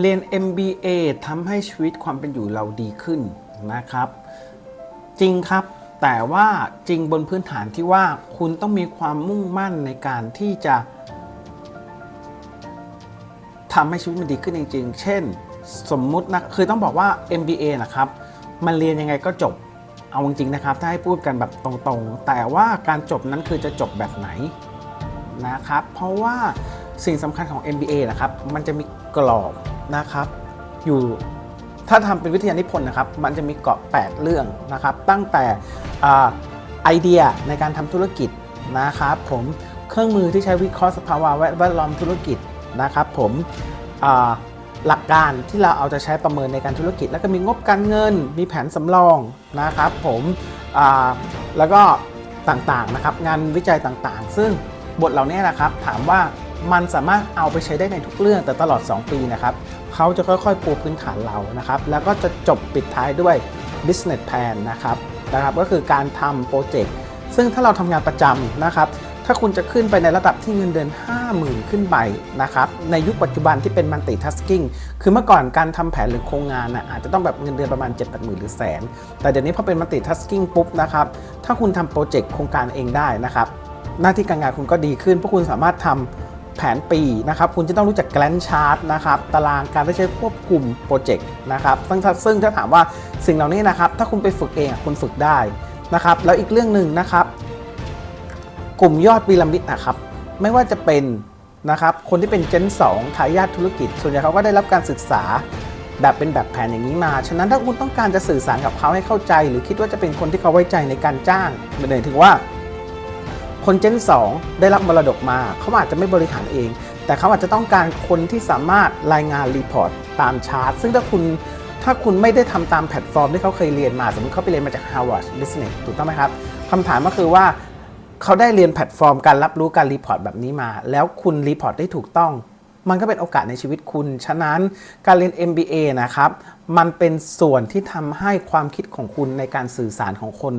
เรียน MBA ทำให้ชีวิตความเป็นอยู่เราดีขึ้นนะครับ จริงครับแต่ว่าจริงบนพื้นฐานที่ว่าคุณต้องมีความมุ่งมั่นในการที่จะทำให้ชีวิตมันดีขึ้นจริง ๆ เช่น สมมุตินะคือต้องบอกว่า MBA นะครับ มันเรียนยังไงก็จบ เอาจริงๆนะครับ ถ้าให้พูดกันแบบตรงๆ แต่ว่าการจบนั้นคือจะจบแบบไหนนะครับ เพราะว่า สิ่งสำคัญของ MBA นะครับ มันจะมีกรอบนะครับ อยู่ถ้าทำเป็นวิทยานิพนธ์นะครับ มันจะมีเกาะ 8 เรื่องนะครับ ตั้งแต่ไอเดียในการทำธุรกิจนะครับ ผมเครื่องมือที่ใช้วิเคราะห์สภาวะแวดล้อมธุรกิจนะครับ ผมหลักการที่เราเอาจะใช้ประเมินในการธุรกิจ แล้วก็มีงบการเงิน มีแผนสำรองนะครับ ผมแล้วก็ต่างๆนะครับ งานวิจัยต่างๆ ซึ่งบทเหล่านี้นะครับ ถามว่า มันสามารถเอาไปใช้ได้ในทุกเรื่องแต่ตลอด 2 ปีนะครับเขาจะค่อยๆ ปูพื้นฐานเรานะครับ แล้วก็จะจบปิดท้ายด้วย business plan นะครับนะครับก็คือการทำโปรเจกต์ซึ่งถ้าเราทำงานประจำนะครับ ถ้าคุณจะขึ้นไปในระดับที่เงินเดือน 50,000 ขึ้นไปนะครับ ในยุคปัจจุบันที่เป็น multitasking คือเมื่อก่อนการทำแผนหรือโครงงานนะอาจจะต้องแบบเงินเดือนประมาณ 7 8 0 0 0หรือแสน แต่เดี๋ยวนี้พอเป็น multitasking ปุ๊บนะครับ ถ้าคุณทำโปรเจกต์โครงการเองได้นะครับ หน้าที่การงานคุณก็ดีขึ้นเพราะคุณสามารถทำ แผนปีนะครับคุณจะต้องรู้จักแกลนชาร์ตนะครับตารางการที่ใช้ควบคุมโปรเจกต์นะครับซึ่งถ้าซึ่งถ้าถามว่าสิ่งเหล่านี้นะครับถ้าคุณไปฝึกเองคุณฝึกได้นะครับแล้วอีกเรื่องหนึ่งนะครับ กลุ่มยอดพีระมิดนะครับไม่ว่าจะเป็นนะครับคนที่เป็นเจน2ทายาทธุรกิจ ส่วนใหญ่เขาก็ได้รับการศึกษาแบบเป็นแบบแผนอย่างนี้มา ฉะนั้นถ้าคุณต้องการจะสื่อสารกับเขาให้เข้าใจ หรือคิดว่าจะเป็นคนที่เขาไว้ใจในการจ้างหมายถึงว่า คนเจน2 ได้รับมรดกมา เขาอาจจะไม่บริหารเอง แต่เขาอาจจะต้องการคนที่สามารถรายงานรีพอร์ตตามชาร์ตซึ่งถ้าคุณถ้าคุณไม่ได้ทำตามแพลตฟอร์มที่เขาเคยเรียนมา สมมติเขาไปเรียนมาจาก Harvard Business ถูกต้องไหมครับคำถามก็คือว่าเขาได้เรียนแพลตฟอร์มการรับรู้การรีพอร์ตแบบนี้มา แล้วคุณรีพอร์ตได้ถูกต้อง มันก็เป็นโอกาสในชีวิตคุณ ฉะนั้นการเรียน MBA นะครับ มันเป็นส่วนที่ทำให้ความคิดของคุณในการสื่อสารของคน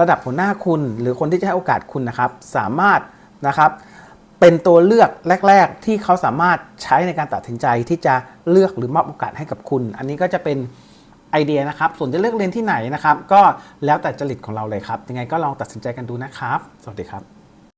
ระดับหัวหน้าคุณ หรือคนที่จะให้โอกาสคุณนะครับ สามารถนะครับ เป็นตัวเลือกแรก ๆ ที่เขาสามารถใช้ในการตัดสินใจที่จะเลือกหรือมอบโอกาสให้กับคุณ อันนี้ก็จะเป็นไอเดียนะครับ ส่วนจะเลือกเรียนที่ไหนนะครับ ก็แล้วแต่จริตของเราเลยครับ ยังไงก็ลองตัดสินใจกันดูนะครับ สวัสดีครับ